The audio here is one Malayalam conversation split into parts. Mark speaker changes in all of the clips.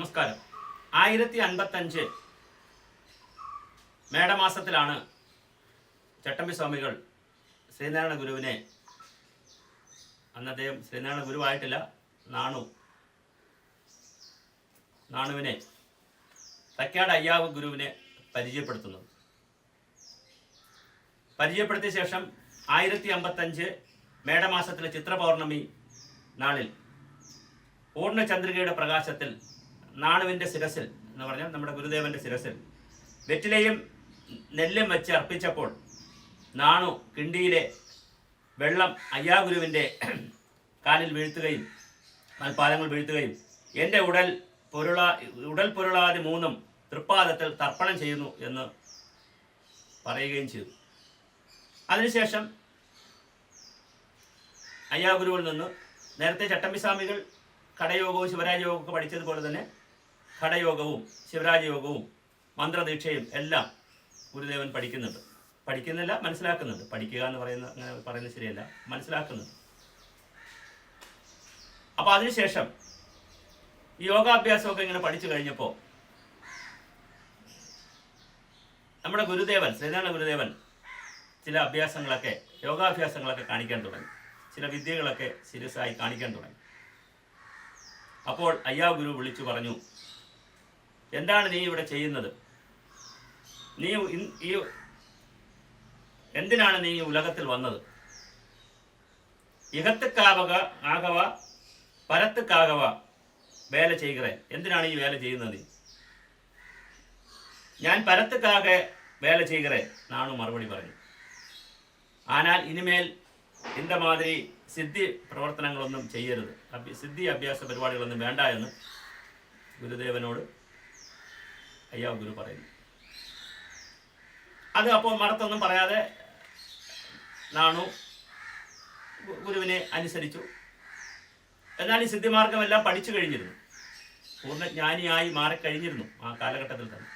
Speaker 1: നമസ്കാരം. ആയിരത്തി അൻപത്തഞ്ച് മേടമാസത്തിലാണ് ചട്ടമ്പി സ്വാമികൾ ശ്രീനാരായണ ഗുരുവിനെ അന്ന് അദ്ദേഹം ശ്രീനാരായണ ഗുരുവായിട്ടില്ല നാണു നാണുവിനെ തക്കാട് അയ്യാവ് ഗുരുവിനെ പരിചയപ്പെടുത്തുന്നത് പരിചയപ്പെടുത്തിയ ശേഷം ആയിരത്തി അമ്പത്തഞ്ച് മേടമാസത്തിലെ ചിത്രപൗർണമി നാളിൽ പൂർണചന്ദ്രികയുടെ പ്രകാശത്തിൽ നാണുവിന്റെ ശിരസിൽ എന്ന് പറഞ്ഞാൽ നമ്മുടെ ഗുരുദേവന്റെ ശിരസിൽ. വെറ്റിലയും നെല്ലും വെച്ച് അർപ്പിച്ചപ്പോൾ നാണു കിണ്ടിയിലെ വെള്ളം അയ്യാഗുരുവിന്റെ കാലിൽ വീഴ്ത്തുകയും പാദങ്ങൾ വീഴ്ത്തുകയും എന്റെ ഉടൽ പൊരുള ഉടൽ പൊരുളാതി മൂന്നും തൃപ്പാദത്തിൽ തർപ്പണം ചെയ്യുന്നു എന്ന് പറയുകയും ചെയ്തു. അതിനുശേഷം അയ്യാഗുരുവിൽ നിന്ന് നേരത്തെ ചട്ടമ്പിസ്വാമികൾ കടയോഗവും ശിവരാജയോഗവും ഒക്കെ പഠിച്ചതുപോലെ തന്നെ ഘടയോഗവും ശിവരാജയോഗവും മന്ത്രദീക്ഷയും എല്ലാം ഗുരുദേവൻ പഠിക്കുന്നുണ്ട്. പഠിക്കുന്നില്ല മനസ്സിലാക്കുന്നുണ്ട്. പഠിക്കുക എന്ന് പറയുന്ന അങ്ങനെ പറയുന്നത് ശരിയല്ല. മനസ്സിലാക്കുന്നുണ്ട്. അപ്പോൾ അതിനുശേഷം ഈ യോഗാഭ്യാസമൊക്കെ ഇങ്ങനെ പഠിച്ചു കഴിഞ്ഞപ്പോൾ നമ്മുടെ ഗുരുദേവൻ ശ്രീനാരായണ ഗുരുദേവൻ ചില അഭ്യാസങ്ങളൊക്കെ യോഗാഭ്യാസങ്ങളൊക്കെ കാണിക്കാൻ തുടങ്ങി. ചില വിദ്യകളൊക്കെ സീരിയസായി കാണിക്കാൻ തുടങ്ങി. അപ്പോൾ അയ്യാ ഗുരു വിളിച്ചു പറഞ്ഞു എന്താണ് നീ ഇവിടെ ചെയ്യുന്നത്? നീ ഈ എന്തിനാണ് നീ ഉലകത്തിൽ വന്നത്? ഇകത്തുക്കാവക ആകവ പരത്തുക്കാകവ വേല ചെയ്യുകേ എന്തിനാണ് ഈ വേല ചെയ്യുന്നത് ഞാൻ പരത്തുക്കാകെ വേല ചെയ്യുകേ എന്നാണ് മറുപടി പറഞ്ഞു ആനാൽ ഇനിമേൽ ഇന്ത മാതിരി സിദ്ധി പ്രവർത്തനങ്ങളൊന്നും ചെയ്യരുത്. സിദ്ധി അഭ്യാസ പരിപാടികളൊന്നും വേണ്ട എന്ന് ഗുരുദേവനോട് അയ്യാ ഗുരു പറയുന്നു. അത് അപ്പോൾ മടത്തൊന്നും പറയാതെ നാണു ഗുരുവിനെ അനുസരിച്ചു. എന്നാൽ ഈ സിദ്ധിമാർഗമെല്ലാം പഠിച്ചു കഴിഞ്ഞിരുന്നു. പൂർണജ്ഞാനിയായി മാറിക്കഴിഞ്ഞിരുന്നു ആ കാലഘട്ടത്തിൽ തന്നെ.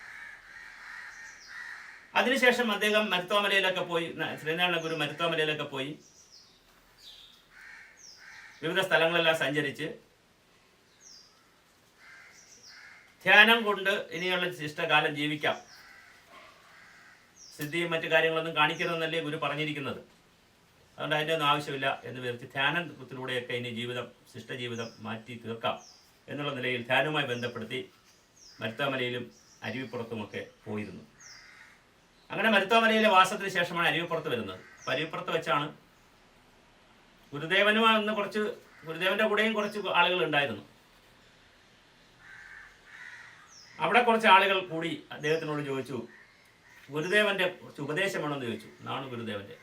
Speaker 1: അതിനുശേഷം അദ്ദേഹം മരുത്തോമലയിലൊക്കെ പോയി ശ്രീനാരായണ ഗുരു മരുത്തോമലയിലൊക്കെ പോയി. വിവിധ സ്ഥലങ്ങളെല്ലാം സഞ്ചരിച്ച് ധ്യാനം കൊണ്ട് ഇനിയുള്ള ശിഷ്ടകാലം ജീവിക്കാം. സിദ്ധിയും മറ്റു കാര്യങ്ങളൊന്നും കാണിക്കരുതെന്നല്ലേ ഗുരു പറഞ്ഞിരിക്കുന്നത്. അതുകൊണ്ട് അതിന്റെ ഒന്നും ആവശ്യമില്ല എന്ന് വിചാരിച്ച് ധ്യാനത്തിലൂടെയൊക്കെ ഇനി ജീവിതം ശിഷ്ടജീവിതം മാറ്റി തീർക്കാം എന്നുള്ള നിലയിൽ ധ്യാനവുമായി ബന്ധപ്പെടുത്തി മരുത്താമലയിലും അരുവിപ്പുറത്തുമൊക്കെ പോയിരുന്നു. അങ്ങനെ മരുത്താമലയിലെ വാസത്തിന് ശേഷമാണ് അരുവിപ്പുറത്ത് വരുന്നത്. അപ്പം അരുവിപ്പുറത്ത് വെച്ചാണ് ഗുരുദേവനുമായി കുറച്ച് ഗുരുദേവന്റെ കൂടെയും കുറച്ച് ആളുകൾ ഉണ്ടായിരുന്നു. അവിടെ കുറച്ച് ആളുകൾ കൂടി അദ്ദേഹത്തിനോട് ചോദിച്ചു ഗുരുദേവന്റെ കുറച്ച് ഉപദേശം വേണമെന്ന് ചോദിച്ചു. നാണു ഗുരുദേവന്റെ.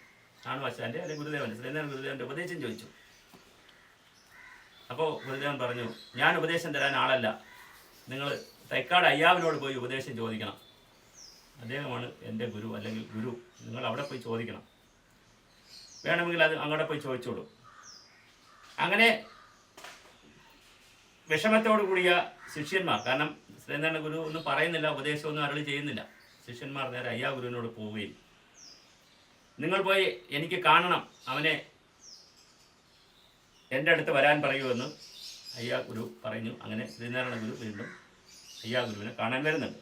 Speaker 1: നാണു വശാന്റെ അല്ലെങ്കിൽ ഗുരുദേവന്റെ? ശ്രീനാരായണ ഗുരുദേവന്റെ ഉപദേശം ചോദിച്ചു. അപ്പോൾ ഗുരുദേവൻ പറഞ്ഞു ഞാൻ ഉപദേശം തരാൻ ആളല്ല. നിങ്ങൾ തൈക്കാട് അയ്യാവിനോട് പോയി ഉപദേശം ചോദിക്കണം. അദ്ദേഹമാണ് എന്റെ ഗുരു അല്ലെങ്കിൽ ഗുരു. നിങ്ങൾ അവിടെ പോയി ചോദിക്കണം. വേണമെങ്കിൽ അത് അങ്ങോട്ട് പോയി ചോദിച്ചോളൂ. അങ്ങനെ വിഷമത്തോടു കൂടിയ ശിഷ്യന്മാർ. കാരണം ശ്രീനാരായണ ഗുരു ഒന്നും പറയുന്നില്ല ഉപദേശമൊന്നും അരളി ചെയ്യുന്നില്ല. ശിഷ്യന്മാർ നേരെ അയ്യാ ഗുരുവിനോട് പോവുകയും നിങ്ങൾ പോയി എനിക്ക് കാണണം അവനെ എന്റെ അടുത്ത് വരാൻ പറയുമെന്ന് അയ്യാ ഗുരു പറഞ്ഞു. അങ്ങനെ ശ്രീനാരായണ ഗുരു വീണ്ടും അയ്യാ ഗുരുവിനെ കാണാൻ വരുന്നുണ്ട്.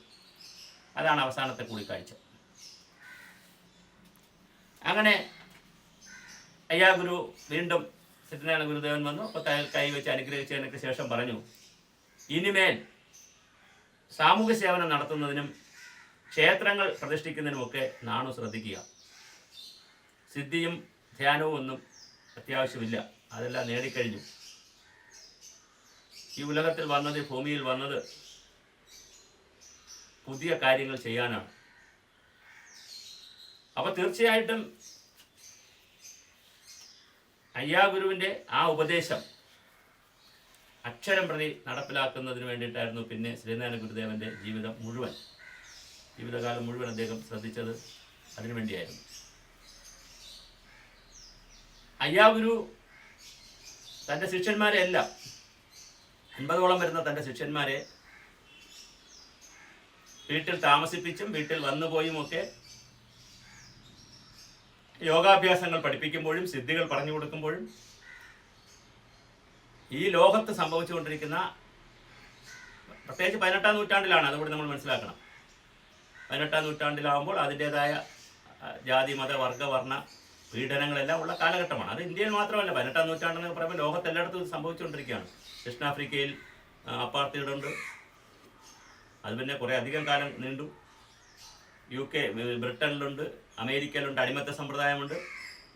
Speaker 1: അതാണ് അവസാനത്തെ കൂടിക്കാഴ്ച. അങ്ങനെ അയ്യാ ഗുരു വീണ്ടും സത്യനാരായണ ഗുരുദേവൻ വന്നു? അപ്പോൾ കൈ വെച്ച് അനുഗ്രഹിച്ചതിനൊക്കെ ശേഷം പറഞ്ഞു ഇനിമേൽ സാമൂഹ്യ സേവനം നടത്തുന്നതിനും ക്ഷേത്രങ്ങൾ പ്രതിഷ്ഠിക്കുന്നതിനുമൊക്കെ നാണു ശ്രദ്ധിക്കുക. സിദ്ധിയും ധ്യാനവും ഒന്നും അത്യാവശ്യമില്ല. അതെല്ലാം നേടിക്കഴിഞ്ഞു. ഈ ഉലകത്തിൽ വന്നത് ഭൂമിയിൽ വന്നത് പുതിയ കാര്യങ്ങൾ ചെയ്യാനാണ്. അപ്പൊ തീർച്ചയായിട്ടും അയ്യാ ഗുരുവിന്റെ ആ ഉപദേശം അക്ഷരം പ്രതി നടപ്പിലാക്കുന്നതിന് വേണ്ടിയിട്ടായിരുന്നു പിന്നെ ശ്രീനാരായണ ഗുരുദേവന്റെ ജീവിതം മുഴുവൻ ജീവിതകാലം മുഴുവൻ അദ്ദേഹം ശ്രദ്ധിച്ചത് അതിനു വേണ്ടിയായിരുന്നു. അയ്യാ ഗുരു തന്റെ ശിഷ്യന്മാരെ എല്ലാം അൻപതോളം വരുന്ന തന്റെ ശിഷ്യന്മാരെ വീട്ടിൽ താമസിപ്പിച്ചും വീട്ടിൽ വന്നുപോയും ഒക്കെ യോഗാഭ്യാസങ്ങൾ പഠിപ്പിക്കുമ്പോഴും സിദ്ധികൾ പറഞ്ഞു കൊടുക്കുമ്പോഴും ഈ ലോകത്ത് സംഭവിച്ചുകൊണ്ടിരിക്കുന്ന പ്രത്യേകിച്ച് പതിനെട്ടാം നൂറ്റാണ്ടിലാണ് അതുകൂടി നമ്മൾ മനസ്സിലാക്കണം. പതിനെട്ടാം നൂറ്റാണ്ടിലാവുമ്പോൾ അതിന്റെതായ ജാതി മത വർഗ വർണ പീഡനങ്ങളെല്ലാം ഉള്ള കാലഘട്ടമാണ്. അത് ഇന്ത്യയിൽ മാത്രമല്ല പതിനെട്ടാം നൂറ്റാണ്ടെന്ന് പറയുമ്പോൾ ലോകത്തെല്ലായിടത്തും ഇത് സംഭവിച്ചുകൊണ്ടിരിക്കുകയാണ് ദക്ഷിണാഫ്രിക്കയിൽ അപ്പാർത്തിയിടുണ്ട് അത് പിന്നെ കുറേ അധികം കാലം നീണ്ടു. യു കെ ബ്രിട്ടനിലുണ്ട് അമേരിക്കയിലുണ്ട് അടിമത്ത സമ്പ്രദായമുണ്ട്.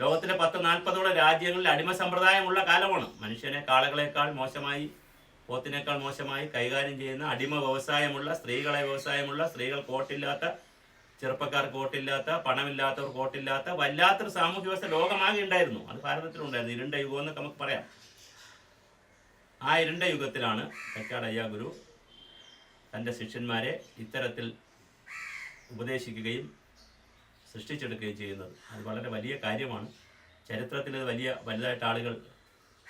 Speaker 1: ലോകത്തിലെ പത്ത് നാൽപ്പതോളം രാജ്യങ്ങളിൽ അടിമ സമ്പ്രദായമുള്ള കാലമാണ്. മനുഷ്യനെ കാളകളെക്കാൾ മോശമായി പോത്തിനേക്കാൾ മോശമായി കൈകാര്യം ചെയ്യുന്ന അടിമ വ്യവസായമുള്ള സ്ത്രീകളെ വ്യവസായമുള്ള സ്ത്രീകൾ കോട്ടില്ലാത്ത ചെറുപ്പക്കാർ കോട്ടില്ലാത്ത പണമില്ലാത്തവർ കോട്ടില്ലാത്ത വല്ലാത്തൊരു സാമൂഹ്യ വ്യവസ്ഥ ലോകമാകെ ഉണ്ടായിരുന്നു. അത് ഭാരതത്തിലുണ്ടായിരുന്നു. ഇരുണ്ട യുഗം എന്നൊക്കെ നമുക്ക് പറയാം. ആ ഇരുണ്ട യുഗത്തിലാണ് തെക്കാട് ഗുരു തന്റെ ശിഷ്യന്മാരെ ഇത്തരത്തിൽ ഉപദേശിക്കുകയും സൃഷ്ടിച്ചെടുക്കുകയും ചെയ്യുന്നത്. അത് വളരെ വലിയ കാര്യമാണ്. ചരിത്രത്തിൽ വലിയ വലുതായിട്ട് ആളുകൾ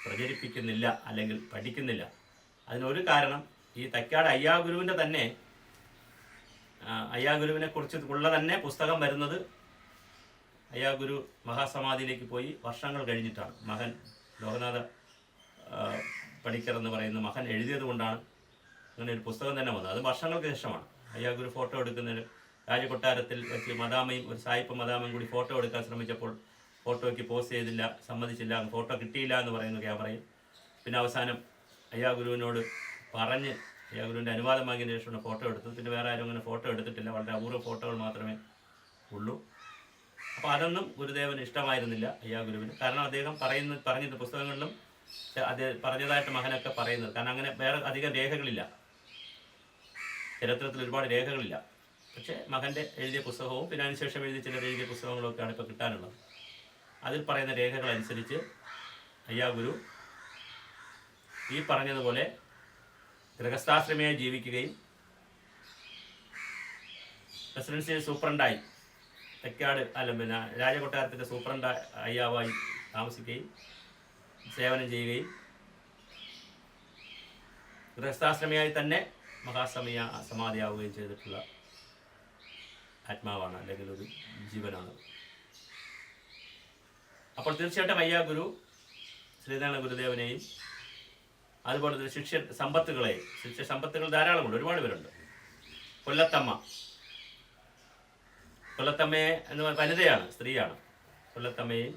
Speaker 1: പ്രചരിപ്പിക്കുന്നില്ല അല്ലെങ്കിൽ പഠിക്കുന്നില്ല. അതിനൊരു കാരണം ഈ തക്കാട് അയ്യാ ഗുരുവിന്റെ തന്നെ അയ്യാ ഗുരുവിനെ കുറിച്ച് ഉള്ള തന്നെ പുസ്തകം വരുന്നത് അയ്യാ ഗുരു മഹാസമാധിയിലേക്ക് പോയി വർഷങ്ങൾ കഴിഞ്ഞിട്ടാണ്. മകൻ ലോകനാഥ പഠിക്കർ എന്ന് പറയുന്ന മകൻ എഴുതിയത് കൊണ്ടാണ് അങ്ങനെ ഒരു പുസ്തകം തന്നെ വന്നത്. അത് വർഷങ്ങൾക്ക് ശേഷമാണ്. അയ്യാ ഗുരു ഫോട്ടോ എടുക്കുന്നതിന് രാജകൊട്ടാരത്തിൽ വെച്ച് മദാമയും ഒരു സായിപ്പ് മദാമയും കൂടി ഫോട്ടോ എടുക്കാൻ ശ്രമിച്ചപ്പോൾ ഫോട്ടോയ്ക്ക് പോസ്റ്റ് ചെയ്തില്ല സമ്മതിച്ചില്ല ഫോട്ടോ കിട്ടിയില്ല എന്ന് പറയുന്നു ക്യാമറയിൽ. പിന്നെ അവസാനം അയ്യാ ഗുരുവിനോട് പറഞ്ഞ് അയ്യാ ഗുരുവിന്റെ അനുവാദം വാങ്ങിയതിന് ശേഷമാണ് ഫോട്ടോ എടുത്തത്. പിന്നെ വേറെ ആരും അങ്ങനെ ഫോട്ടോ എടുത്തിട്ടില്ല. വളരെ അപൂർവ ഫോട്ടോകൾ മാത്രമേ ഉള്ളൂ. അപ്പോൾ അതൊന്നും ഗുരുദേവന് ഇഷ്ടമായിരുന്നില്ല അയ്യാ ഗുരുവിന് കാരണം അദ്ദേഹം പറയുന്ന പറഞ്ഞിരുന്ന പുസ്തകങ്ങളിലും അദ്ദേഹം പറഞ്ഞതായിട്ട് മകനൊക്കെ പറയുന്നത്. കാരണം അങ്ങനെ വേറെ അധികം രേഖകളില്ല. ചരിത്രത്തിൽ ഒരുപാട് രേഖകളില്ല. പക്ഷേ മകന്റെ എഴുതിയ പുസ്തകവും പിന്നെ അതിനുശേഷം എഴുതിയ ചിലർ എഴുതിയ പുസ്തകങ്ങളൊക്കെയാണ് ഇപ്പോൾ കിട്ടാനുള്ളത്. അതിൽ പറയുന്ന രേഖകൾ അനുസരിച്ച് അയ്യാഗുരു ഈ പറഞ്ഞതുപോലെ ഗൃഹസ്ഥാശ്രമയായി ജീവിക്കുകയും പ്രസിഡൻസിയിൽ സൂപ്രണ്ടായി തെക്കാട് അല്ല പിന്നെ രാജകൊട്ടാരത്തിന്റെ സൂപ്രണ്ട അയ്യാവായി താമസിക്കുകയും സേവനം ചെയ്യുകയും ഗൃഹസ്ഥാശ്രമിയായി തന്നെ മഹാസമയ സമാധിയാവുകയും ചെയ്തിട്ടുള്ള ആത്മാവാണ് അല്ലെങ്കിൽ ഒരു ജീവനാണ്. അപ്പോൾ തീർച്ചയായിട്ടും അയ്യാ ഗുരു ശ്രീനാരായണ ഗുരുദേവനെയും അതുപോലെ തന്നെ ശിക്ഷ സമ്പത്തുകളെയും ശിക്ഷ സമ്പത്തുകൾ ധാരാളമുണ്ട് ഒരുപാട് പേരുണ്ട്. കൊല്ലത്തമ്മ. കൊല്ലത്തമ്മയെ എന്ന് വനിതയാണ് സ്ത്രീയാണ്. കൊല്ലത്തമ്മയും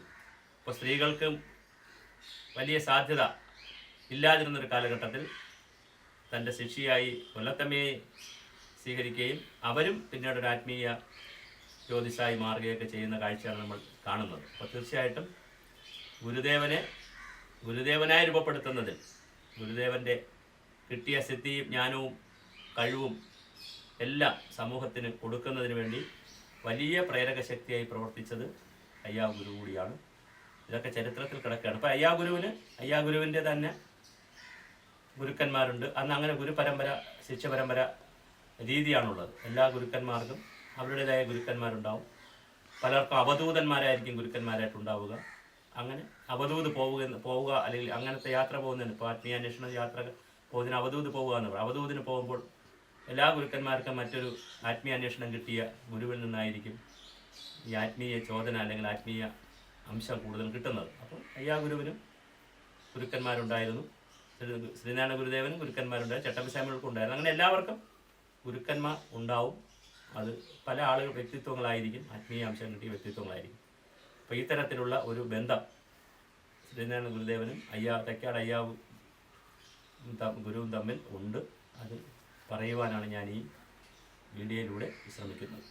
Speaker 1: ഇപ്പോൾ സ്ത്രീകൾക്കും വലിയ സാധ്യത ഇല്ലാതിരുന്നൊരു കാലഘട്ടത്തിൽ തന്റെ ശിഷ്യയായി കൊല്ലത്തമ്മയെ സ്വീകരിക്കുകയും അവരും പിന്നീട് ഒരു ആത്മീയ ജ്യോതിഷായി മാറുകയൊക്കെ ചെയ്യുന്ന കാഴ്ചയാണ് നമ്മൾ കാണുന്നത്. അപ്പോൾ തീർച്ചയായിട്ടും ഗുരുദേവനെ ഗുരുദേവനായി രൂപപ്പെടുത്തുന്നതിൽ ഗുരുദേവന്റെ കിട്ടിയ സിദ്ധിയും ജ്ഞാനവും കഴിവും എല്ലാം സമൂഹത്തിന് കൊടുക്കുന്നതിന് വേണ്ടി വലിയ പ്രേരക ശക്തിയായി പ്രവർത്തിച്ചത് അയ്യാ ഗുരു കൂടിയാണ്. ഇതൊക്കെ ചരിത്രത്തിൽ കിടക്കുകയാണ്. അപ്പോൾ അയ്യാ ഗുരുവിന് അയ്യാ ഗുരുവിന്റെ തന്നെ ഗുരുക്കന്മാരുണ്ട്. അന്ന് അങ്ങനെ ഗുരു പരമ്പര ഗുരുപരമ്പര ശിഷ്യപരമ്പര രീതിയാണുള്ളത്. എല്ലാ ഗുരുക്കന്മാർക്കും അവരുടേതായ ഗുരുക്കന്മാരുണ്ടാവും. പലർക്കും അവധൂതന്മാരായിരിക്കും ഗുരുക്കന്മാരായിട്ടുണ്ടാവുക അങ്ങനെ അവധൂത് പോവുക പോവുക അല്ലെങ്കിൽ അങ്ങനത്തെ യാത്ര പോകുന്നതിന് ഇപ്പോൾ ആത്മീയാന്വേഷണ യാത്ര പോകുന്നതിന് അവധൂത് പോവുക എന്ന് പറയും. അവധൂതിന് പോകുമ്പോൾ എല്ലാ ഗുരുക്കന്മാർക്കും മറ്റൊരു ആത്മീയാന്വേഷണം കിട്ടിയ ഗുരുവിൽ നിന്നായിരിക്കും ഈ ആത്മീയ ചോദന അല്ലെങ്കിൽ ആത്മീയ അംശം കൂടുതൽ കിട്ടുന്നത്. അപ്പോൾ അയ്യാ ഗുരുവിനും ഗുരുക്കന്മാരുണ്ടായിരുന്നു. ശ്രീ- ശ്രീനാരായണ ഗുരുദേവനും ഗുരുക്കന്മാരുണ്ടായിരുന്നു ചട്ടമ്പിസ്വാമികൾക്കും ഉണ്ടായിരുന്നു. അങ്ങനെ എല്ലാവർക്കും ഗുരുക്കന്മാർ ഉണ്ടാവും. അത് പല ആളുകൾ വ്യക്തിത്വങ്ങളായിരിക്കും. ആത്മീയ അംശം കിട്ടിയ വ്യക്തിത്വങ്ങളായിരിക്കും. അപ്പോൾ ഈ തരത്തിലുള്ള ഒരു ബന്ധം ശ്രീനാരായണ ഗുരുദേവനും അയ്യാ തെക്കാട് അയ്യാവും ഗുരുവും തമ്മിൽ ഉണ്ട്. അത് പറയുവാനാണ് ഞാൻ ഈ വീഡിയോയിലൂടെ ശ്രമിക്കുന്നത്